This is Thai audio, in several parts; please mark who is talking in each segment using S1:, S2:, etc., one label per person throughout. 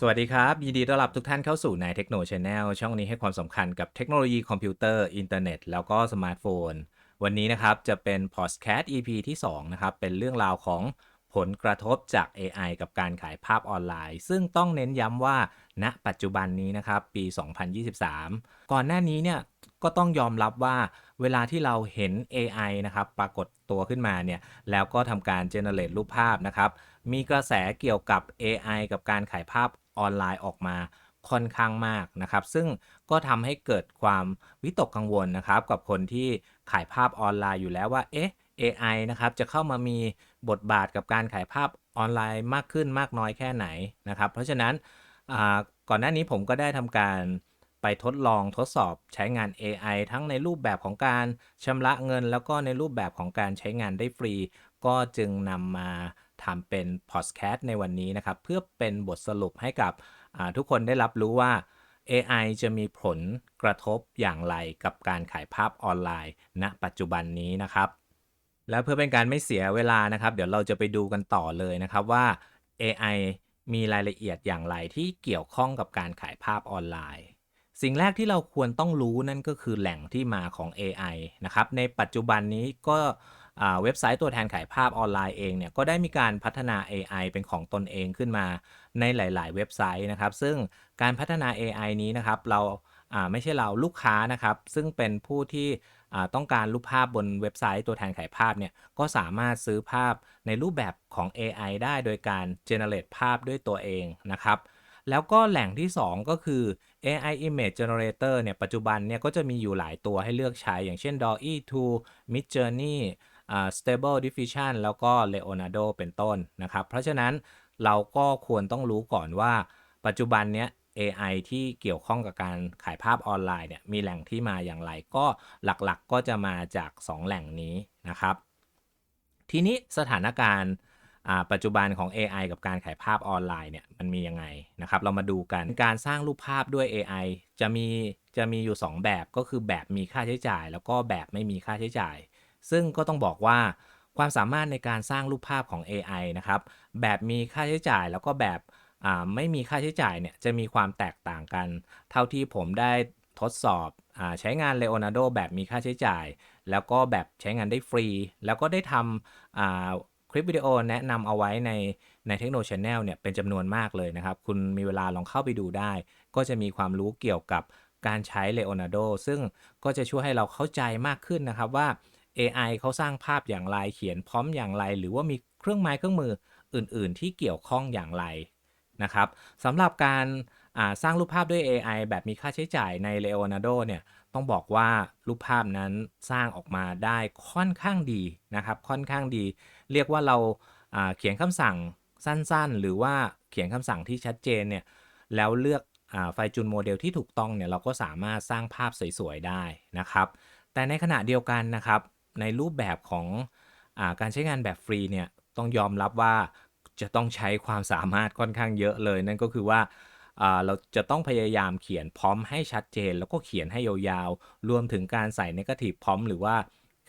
S1: สวัสดีครับ ยินดีต้อนรับทุกท่านเข้าสู่นายเทคโน Channel ช่องนี้ให้ความสำคัญกับเทคโนโลยีคอมพิวเตอร์ อินเทอร์เน็ต แล้วก็สมาร์ทโฟน วันนี้นะครับจะเป็นพอดแคสต์ EP ที่ 2 นะครับ เป็นเรื่องราวของผลกระทบจาก AI กับการขายภาพออนไลน์ ซึ่งต้องเน้นย้ำว่า ณ ปัจจุบันนี้นะครับ ปี 2023 ก่อนหน้านี้เนี่ยก็ต้องยอมรับว่าเวลาที่เราเห็น AI นะครับปรากฏตัวขึ้นมาเนี่ยแล้วก็ทำการ generate รูปภาพนะครับมีกระแสเกี่ยวกับ AI กับการขายภาพ ออนไลน์ออกมาค่อนข้างมากนะครับ ซึ่งก็ทำให้เกิดความวิตกกังวลนะครับ กับคนที่ขายภาพออนไลน์อยู่แล้วว่า เอ๊ะ AI นะครับจะเข้ามามีบทบาทกับการขายภาพออนไลน์มากขึ้นมากน้อยแค่ไหนนะครับ เพราะฉะนั้นก่อนหน้านี้ผมก็ได้ทำการไปทดลองทดสอบใช้งาน AI ทั้งในรูปแบบของการชำระเงิน แล้วก็ในรูปแบบของการใช้งานได้ฟรี ก็จึงนำมา ทำเป็นพอดแคสต์ในวันนี้นะครับ เพื่อเป็นบทสรุปให้กับทุกคนได้รับรู้ว่า AI จะมีผลกระทบอย่างไรกับการขายภาพออนไลน์ ณ ปัจจุบันนี้นะครับ และเพื่อเป็นการไม่เสียเวลานะครับ เดี๋ยวเราจะไปดูกันต่อเลยนะครับว่า AI มีรายละเอียดอย่างไรที่เกี่ยวข้องกับการขายภาพออนไลน์ สิ่งแรกที่เราควรต้องรู้นั่นก็คือแหล่งที่มาของ AI นะครับ ในปัจจุบันนี้ก็ เว็บไซต์ตัวแทนขายภาพออนไลน์เองเนี่ยก็ได้มีการพัฒนา AI เป็นของตนเองขึ้นมาในหลาย ๆ เว็บไซต์นะครับ ซึ่งการพัฒนา AI นี้นะครับเราไม่ใช่เราลูกค้านะครับ ซึ่งเป็นผู้ที่ต้องการรูปภาพบนเว็บไซต์ตัวแทนขายภาพเนี่ยก็สามารถซื้อภาพในรูปแบบของ AI ได้โดยการ generate ภาพด้วยตัวเองนะครับแล้วก็แหล่งที่ 2 ก็คือ AI Image Generator เนี่ยปัจจุบันเนี่ยก็จะมีอยู่หลายตัวให้เลือกใช้ อย่างเช่น DALL-E 2 Midjourney Stable Diffusion แล้วก็ Leonardo เป็นต้นนะครับ เพราะฉะนั้นเราก็ควรต้องรู้ก่อนว่า ปัจจุบันเนี้ย AI ที่เกี่ยวข้องกับการขายภาพออนไลน์เนี่ยมีแหล่งที่มาอย่างไรก็หลักๆก็จะมาจาก 2 แหล่งนี้นะครับ ทีนี้สถานการณ์ปัจจุบันของ AI กับการขายภาพออนไลน์เนี่ยมันมียังไงนะครับ เรามาดูกันการสร้างรูปภาพด้วย AI จะมีจะมีอยู่ 2 แบบก็คือแบบมีค่าใช้จ่าย แล้วก็แบบไม่มีค่าใช้จ่าย ซึ่งก็ต้องบอกว่าความสามารถในการสร้างรูปภาพของ AI นะครับ แบบมีค่าใช้จ่ายแล้วก็แบบไม่มีค่าใช้จ่ายเนี่ยจะมีความแตกต่างกัน เท่าที่ผมได้ทดสอบอใช้งาน Leonardo แบบมีค่าใช้จ่าย แล้วก็แบบใช้งานได้ฟรี แล้วก็ได้ทำคลิปวิดีโอแนะนำเอาไว้ในในเทคโน Channel เนี่ยเป็นจำนวนมากเลยนะครับ คุณมีเวลาลองเข้าไปดูได้ ก็จะมีความรู้เกี่ยวกับการใช้ Leonardo ซึ่งก็จะช่วยให้เราเข้าใจมากขึ้นนะครับว่า AI เขาสร้างภาพอย่างไรเขียนพร้อมอย่างไร หรือว่ามีเครื่องไม้เครื่องมืออื่น ๆ ที่เกี่ยวข้องอย่างไรนะครับสำหรับการสร้างรูปภาพด้วย AI แบบมีค่าใช้จ่ายใน Leonardo เนี่ยต้องบอกว่ารูปภาพนั้นสร้างออกมาได้ค่อนข้างดีนะครับค่อนข้างดี เรียกว่าเราาเขียนคำสั่งสั้นๆ หรือว่าเขียนคำสั่งที่ชัดเจนเนี่ยแล้วเลือกอไฟล์จูนโมเดลที่ถูกต้องเนี่ยเราก็สามารถสร้างภาพสวยๆได้นะครับ แต่ในขณะเดียวกันนะครับ ในรูปแบบของอการใช้งานแบบฟรีเนี่ยต้องยอมรับว่าจะต้องใช้ความสามารถค่อนข้างเยอะเลย นั่นก็คือว่าเราจะต้องพยายามเขียนพร้อมให้ชัดเจน แล้วก็เขียนให้ยาวๆ รวมถึงการใส่ negative prompt หรือว่า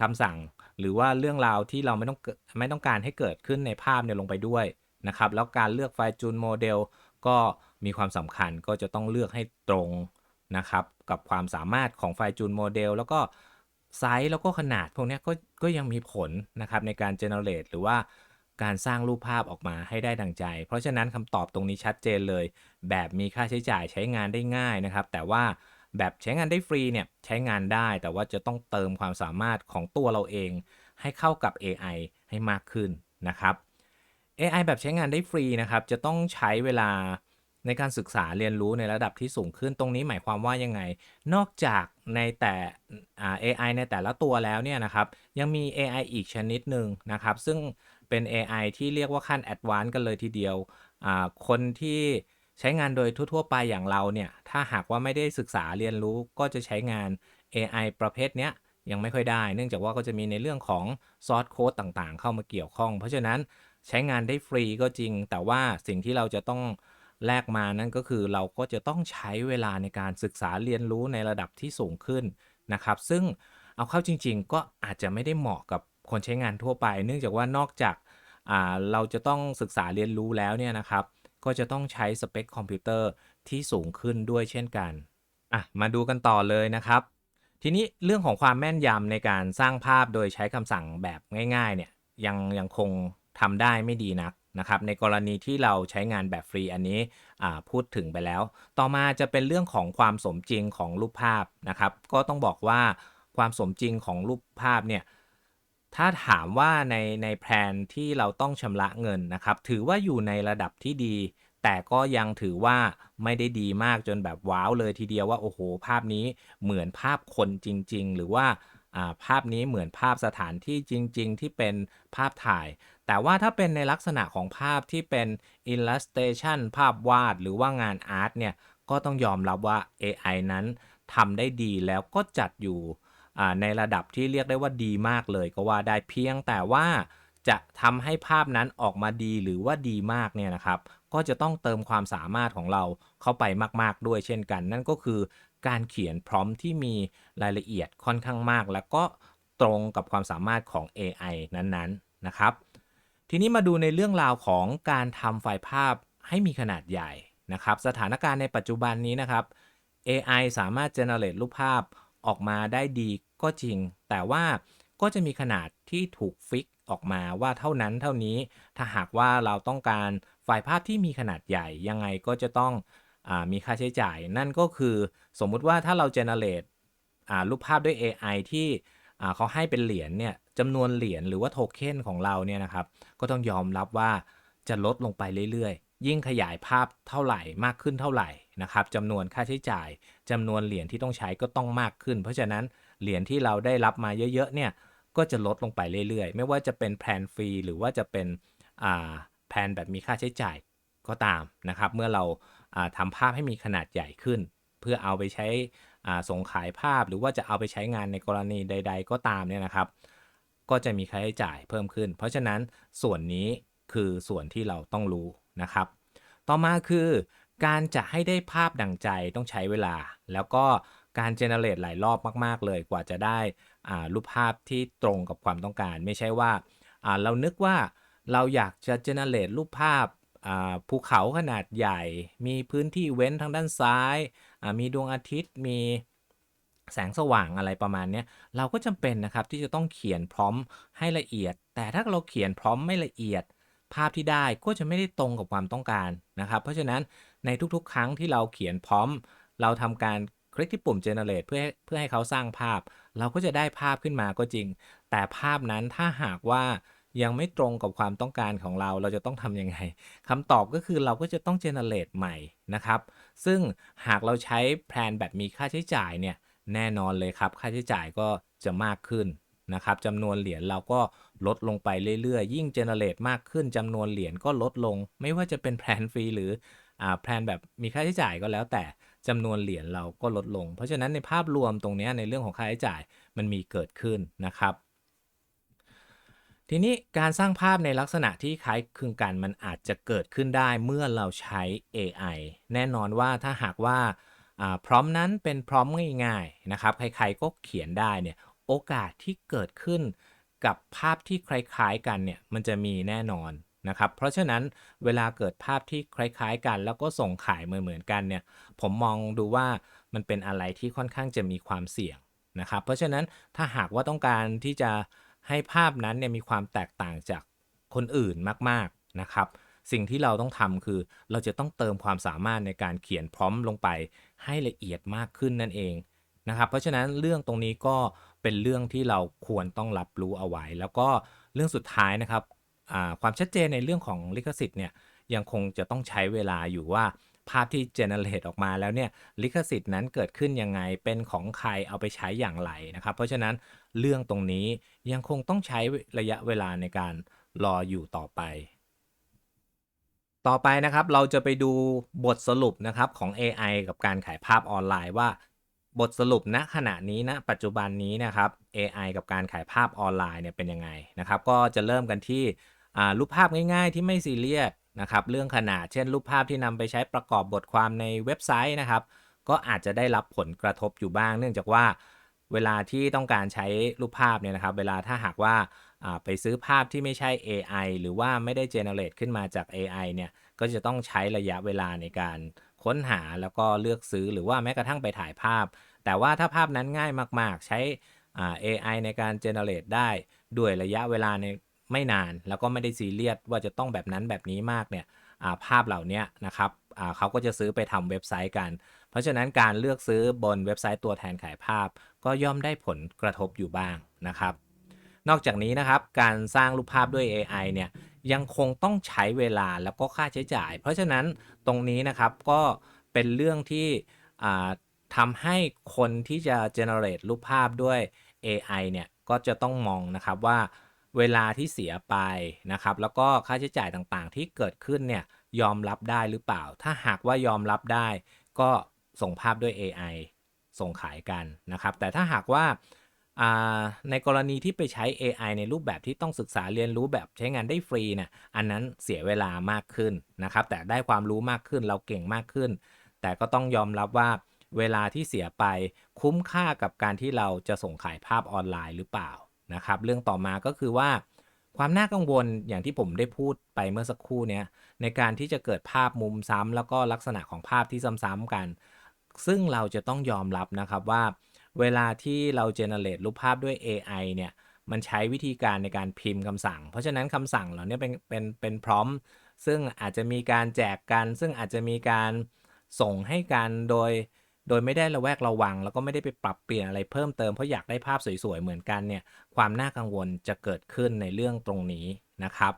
S1: คำสั่ง หรือว่าเรื่องราวที่เราไม่ต้องไม่ต้องการให้เกิดขึ้นในภาพเนี่ยลงไปด้วยนะครับ แล้วการเลือกไฟล์จูนโมเดลก็มีความสำคัญก็จะต้องเลือกให้ตรงนะครับกับความสามารถของไฟล์จูนโมเดลแล้วก็ ไซส์แล้วก็ขนาดพวกนี้ก็ก็ยังมีผลนะครับในการ generate หรือว่าการสร้างรูปภาพออกมาให้ได้ดังใจ เพราะฉะนั้นคำตอบตรงนี้ชัดเจนเลย แบบมีค่าใช้จ่ายใช้งานได้ง่ายนะครับ แต่ว่าแบบใช้งานได้ฟรีเนี่ยใช้งานได้ แต่ว่าจะต้องเติมความสามารถของตัวเราเอง ให้เข้ากับ AI ให้มากขึ้นนะครับ AI แบบใช้งานได้ฟรีนะครับ จะต้องใช้เวลา ในการศึกษาเรียนรู้ในระดับที่สูงขึ้นตรงนี้หมายความว่ายังไง นอกจากในแต่ AI ในแต่ละตัวแล้วเนี่ยนะครับยังมี AI อีกชนิดหนึ่งนะครับซึ่งเป็น AI ที่เรียกว่าขั้น Advanced กันเลยทีเดียวคนที่ใช้งานโดยทั่ว ๆ ไปอย่างเราเนี่ยถ้าหากว่าไม่ได้ศึกษาเรียนรู้ก็จะใช้งาน AI ประเภทเนี้ยยังไม่ค่อยได้ เนื่องจากว่าก็จะมีในเรื่องของ Source Code ต่างๆ เข้ามาเกี่ยวข้อง เพราะฉะนั้นใช้งานได้ฟรีก็จริง แต่ว่าสิ่งที่เราจะต้อง แลกมานั่นก็คือเราก็จะต้องใช้เวลาในการศึกษาเรียนรู้ในระดับที่สูงขึ้นนะครับ ซึ่งเอาเข้าจริง ๆ ก็อาจจะไม่ได้เหมาะกับคนใช้งานทั่วไป เนื่องจากว่านอกจากาเราจะต้องศึกษาเรียนรู้แล้วเนี่ยนะครับ ก็จะต้องใช้สเปคคอมพิวเตอร์ที่สูงขึ้นด้วยเช่นกันอะมาดูกันต่อเลยนะครับ ทีนี้เรื่องของความแม่นยำในการสร้างภาพโดยใช้คำสั่งแบบง่ายๆเนี่ยยังยังคงทำได้ไม่ดีนัก นะครับในกรณีที่เราใช้งานแบบฟรีอันนี้พูดถึงไปแล้ว ต่อมาจะเป็นเรื่องของความสมจริงของรูปภาพนะครับ ก็ต้องบอกว่าความสมจริงของรูปภาพเนี่ยถ้าถามว่าในในแพลนที่เราต้องชำระเงินนะครับ ถือว่าอยู่ในระดับที่ดี แต่ก็ยังถือว่าไม่ได้ดีมากจนแบบว้าวเลยทีเดียวว่าโอ้โห ภาพนี้เหมือนภาพคนจริง ๆ หรือว่าภาพนี้เหมือนภาพสถานที่จริง ๆ ที่เป็นภาพถ่าย แต่ว่าถ้าเป็นในลักษณะของภาพที่เป็น illustration ภาพวาดหรือว่างานอาร์ตเนี่ย ก็ต้องยอมรับว่า AI นั้นทำได้ดีแล้วก็จัดอยู่ในระดับที่เรียกได้ว่าดีมากเลยก็ว่าได้เพียงแต่ว่าจะทำให้ภาพนั้นออกมาดีหรือว่าดีมากเนี่ยนะครับ ก็จะต้องเติมความสามารถของเราเข้าไปมาก ๆ ด้วยเช่นกัน นั่นก็คือการเขียนพร้อมที่มีรายละเอียดค่อนข้างมาก แล้วก็ตรงกับความสามารถของ AI นั้น ๆ นะครับ ทีนี้มาดูในเรื่องราวของการทำไฟล์ภาพให้มีขนาดใหญ่นะครับ สถานการณ์ในปัจจุบันนี้นะครับ AI สามารถ generate รูปภาพออกมาได้ดีก็จริง แต่ว่าก็จะมีขนาดที่ถูกฟิกออกมาว่าเท่านั้นเท่านี้ถ้าหากว่าเราต้องการไฟล์ภาพที่มีขนาดใหญ่ ยังไงก็จะต้องอมีค่าใช้จ่าย นั่นก็คือสมมุติว่าถ้าเรา generate รูปภาพด้วย AI ที่เขาให้เป็นเหรียญเนี่ย จำนวนเหรียญหรือว่าโทเค็นของเราเนี่ยนะครับก็ต้องยอมรับว่าจะลดลงไปเรื่อยๆ ยิ่งขยายภาพเท่าไหร่มากขึ้นเท่าไหร่นะครับจำนวนค่าใช้จ่ายจำนวนเหรียญที่ต้องใช้ก็ต้องมากขึ้น เพราะฉะนั้นเหรียญที่เราได้รับมาเยอะๆเนี่ยก็จะลดลงไปเรื่อยๆ ไม่ว่าจะเป็นแพลนฟรีหรือว่าจะเป็นแพลนแบบมีค่าใช้จ่ายก็ตามนะครับ เมื่อเราอ่าทำภาพให้มีขนาดใหญ่ขึ้น เพื่อเอาไปใช้ส่งขายภาพหรือว่าจะเอาไปใช้งานในกรณีใด ๆ ก็ตามเนี่ยนะครับ ก็จะมีค่าใช้จ่ายเพิ่มขึ้น เพราะฉะนั้นส่วนนี้คือส่วนที่เราต้องรู้นะครับ ต่อมาคือการจะให้ได้ภาพดังใจต้องใช้เวลา แล้วก็การเจเนเรตหลายรอบมากๆ เลยกว่าจะได้รูปภาพที่ตรงกับความต้องการ ไม่ใช่ว่าเรานึกว่าเราอยากจะเจเนเรตรูปภาพภูเขาขนาดใหญ่ มีพื้นที่เว้นทางด้านซ้าย มีดวงอาทิตย์ มี แสงสว่างอะไรประมาณนี้เราก็จำเป็นนะครับที่จะต้องเขียนพร้อมให้ละเอียด แต่ถ้าเราเขียนพร้อมไม่ละเอียด ภาพที่ได้ก็จะไม่ได้ตรงกับความต้องการนะครับ เพราะฉะนั้นในทุกๆ ครั้งที่เราเขียนพร้อม เราทำการคลิกที่ปุ่ม generate เพื่อเพื่อให้เขาสร้างภาพ เราก็จะได้ภาพขึ้นมาก็จริง แต่ภาพนั้นถ้าหากว่ายังไม่ตรงกับความต้องการของเรา เราจะต้องทำยังไงคำตอบก็คือเราก็จะต้อง generate ใหม่นะครับ ซึ่งหากเราใช้แพลนแบบมีค่าใช้จ่ายเนี่ย แน่นอนเลยครับ ค่าใช้จ่ายก็จะมากขึ้นนะครับจำนวนเหรียญเราก็ลดลงไปเรื่อยๆ ยิ่ง generate มากขึ้นจำนวนเหรียญก็ลดลง ไม่ว่าจะเป็นแพลนฟรีหรืออ่าแพลนแบบมีค่าใช้จ่ายก็แล้วแต่จำนวนเหรียญเราก็ลดลง เพราะฉะนั้นในภาพรวมตรงนี้ในเรื่องของค่าใช้จ่ายมันมีเกิดขึ้นนะครับ ทีนี้การสร้างภาพในลักษณะที่คล้ายคลึงกันมันอาจจะเกิดขึ้นได้เมื่อเราใช้ AI แน่นอนว่าถ้าหากว่า พร้อมนั้นเป็นพร้อมง่ายๆนะครับใครๆก็เขียนได้เนี่ยโอกาสที่เกิดขึ้นกับภาพที่คล้ายๆกันเนี่ยมันจะมีแน่นอนนะครับเพราะฉะนั้นเวลาเกิดภาพที่คล้ายๆกัน แล้วก็ส่งขายเหมือนๆกันเนี่ยผมมองดูว่ามันเป็นอะไรที่ค่อนข้างจะมีความเสี่ยงนะครับเพราะฉะนั้นถ้าหากว่าต้องการที่จะให้ภาพนั้นเนี่ยมีความแตกต่างจากคนอื่นมากๆนะครับ สิ่งที่เราต้องทำคือเราจะต้องเติมความสามารถในการเขียนพร้อมลงไป ให้ละเอียดมากขึ้นนั่นเองนะครับเพราะฉะนั้นเรื่องตรงนี้ก็เป็นเรื่องที่เราควรต้องรับรู้เอาไว้ แล้วก็เรื่องสุดท้ายนะครับความชัดเจนในเรื่องของลิขสิทธิ์เนี่ยยังคงจะต้องใช้เวลาอยู่ว่าภาพที่เจเนเรตออกมาแล้วเนี่ยลิขสิทธิ์นั้นเกิดขึ้นยังไงเป็นของใครเอาไปใช้อย่างไรนะครับ เพราะฉะนั้นเรื่องตรงนี้ยังคงต้องใช้ระยะเวลาในการรออยู่ต่อไป ต่อไปนะครับเราจะไปดูบทสรุปนะครับของ AI กับการขายภาพออนไลน์ว่า บทสรุปณขณะนี้นะปัจจุบันนี้นะครับ AI กับการขายภาพออนไลน์เนี่ยเป็นยังไงนะครับ ก็จะเริ่มกันที่รูปภาพง่ายๆ ที่ไม่ซีเรียสนะครับเรื่องขนาดเช่นรูปภาพที่นำไปใช้ประกอบบทความในเว็บไซต์นะครับ ก็อาจจะได้รับผลกระทบอยู่บ้าง เนื่องจากว่าเวลาที่ต้องการใช้รูปภาพเนี่ยนะครับ เวลาถ้าหากว่า ไปซื้อภาพที่ไม่ใช่ AI หรือว่าไม่ได้เจเนเรตขึ้นมาจาก AI เนี่ย ก็จะต้องใช้ระยะเวลาในการค้นหาแล้วก็เลือกซื้อหรือว่าแม้กระทั่งไปถ่ายภาพ แต่ว่าถ้าภาพนั้นง่ายมาก ๆ ใช้ AI ในการ generate ได้ด้วยระยะเวลาในไม่นาน แล้วก็ไม่ได้ซีเรียสว่าจะต้องแบบนั้นแบบนี้มากเนี่ยาภาพเหล่านี้นะครับเขาก็จะซื้อไปทำเว็บไซต์กัน เพราะฉะนั้นการเลือกซื้อบนเว็บไซต์ตัวแทนขายภาพ ก็ย่อมได้ผลกระทบอยู่บ้างนะครับ นอกจากนี้นะครับการสร้างรูปภาพด้วย AI เนี่ยยังคงต้องใช้เวลาแล้วก็ค่าใช้จ่าย เพราะฉะนั้นตรงนี้นะครับก็เป็นเรื่องที่ทำให้คนที่จะ generate รูปภาพด้วย AI เนี่ยก็จะต้องมองนะครับว่าเวลาที่เสียไปนะครับ แล้วก็ค่าใช้จ่ายต่างๆ ที่เกิดขึ้นเนี่ยยอมรับได้หรือเปล่า ถ้าหากว่ายอมรับได้ ก็ส่งภาพด้วย AI ส่งขายกันนะครับ แต่ถ้าหากว่า ในกรณีที่ไปใช้ AI ในรูปแบบที่ต้องศึกษาเรียนรู้แบบใช้งานได้ฟรีเนี่ยอันนั้นเสียเวลามากขึ้นนะครับ แต่ได้ความรู้มากขึ้นเราเก่งมากขึ้น แต่ก็ต้องยอมรับว่าเวลาที่เสียไปคุ้มค่ากับการที่เราจะส่งขายภาพออนไลน์หรือเปล่านะครับ เรื่องต่อมาก็คือว่า ความน่ากังวลอย่างที่ผมได้พูดไปเมื่อสักครู่เนี้ยในการที่จะเกิดภาพมุมซ้ำแล้วก็ลักษณะของภาพที่ซ้ำๆกัน ซึ่งเราจะต้องยอมรับนะครับว่า เวลาที่เรา generate รูปภาพด้วย AI เนี่ยมันใช้วิธีการในการพิมพ์คำสั่ง เพราะฉะนั้นคำสั่งเหล่านี้เป็นเป็นเป็นพร้อม ซึ่งอาจจะมีการแจกกัน ซึ่งอาจจะมีการส่งให้กันโดย โดยไม่ได้ระแวกระวัง แล้วก็ไม่ได้ไปปรับเปลี่ยนอะไรเพิ่มเติมเพราะอยากได้ภาพสวยๆเหมือนกันเนี่ยความน่ากังวลจะเกิดขึ้นในเรื่องตรงนี้นะครับ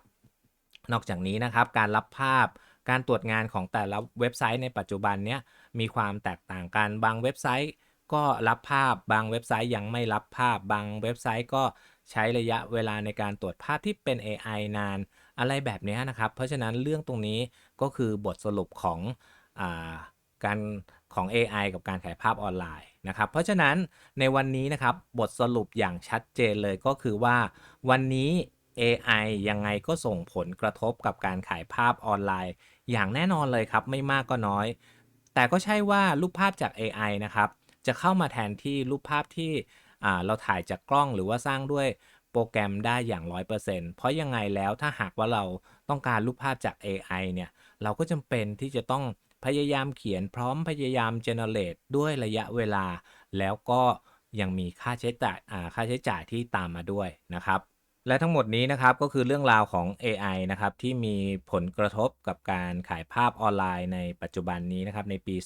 S1: นอกจากนี้นะครับการรับภาพการตรวจงานของแต่ละเว็บไซต์ในปัจจุบันเนี้ยมีความแตกต่างกันบางเว็บไซต์ ก็รับภาพบางเว็บไซต์ยังไม่รับภาพบางเว็บไซต์ก็ใช้ระยะเวลาในการตรวจภาพที่เป็น AI นาน อะไรแบบนี้นะครับ เพราะฉะนั้นเรื่องตรงนี้ก็คือบทสรุปของอาการของ AI กับการขายภาพออนไลน์นะครับ เพราะฉะนั้นในวันนี้นะครับบทสรุปอย่างชัดเจนเลยก็คือว่า วันนี้ AI ยังไงก็ส่งผลกระทบกับการขายภาพออนไลน์ อย่างแน่นอนเลยครับไม่มากก็น้อย แต่ก็ใช่ว่ารูปภาพจาก AI นะครับ จะเข้ามาแทนที่รูปภาพที่เราถ่ายจากกล้องหรือว่าสร้างด้วยโปรแกรมได้อย่าง 100%เพราะยังไงแล้วถ้าหากว่าเราต้องการรูปภาพจาก AI เนี่ยเราก็จำเป็นที่จะต้องพยายามเขียนพร้อมพยายาม generate ด้วยระยะเวลา แล้วก็ยังมีค่าใช้จ่ายค่าใช้จ่ายที่ตามมาด้วยนะครับและทั้งหมดนี้นะครับก็คือเรื่องราวของ AI นะครับที่มีผลกระทบกับการขายภาพออนไลน์ในปัจจุบันนี้นะครับในปี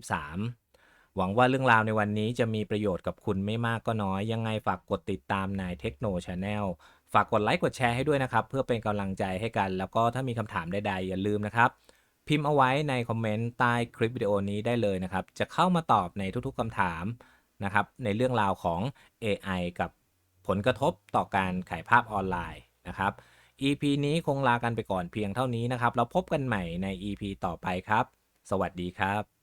S1: 2023 หวังว่าเรื่องราวในวันนี้จะมีประโยชน์กับคุณไม่มากก็น้อย ยังไงฝากกดติดตามนายเทคโนชาแนลฝากกดไลค์กดแชร์ให้ด้วยนะครับ เพื่อเป็นกำลังใจให้กัน แล้วก็ถ้ามีคำถามใดๆ อย่าลืมนะครับ พิมพ์เอาไว้ในคอมเมนต์ใต้คลิปวิดีโอนี้ได้เลยนะครับ จะเข้ามาตอบในทุกๆคำถามนะครับ ในเรื่องราวของ AI กับผลกระทบต่อการขายภาพออนไลน์นะครับ EP นี้คงลากันไปก่อนเพียงเท่านี้นะครับ เราพบกันใหม่ใน EP ต่อไปครับ สวัสดีครับ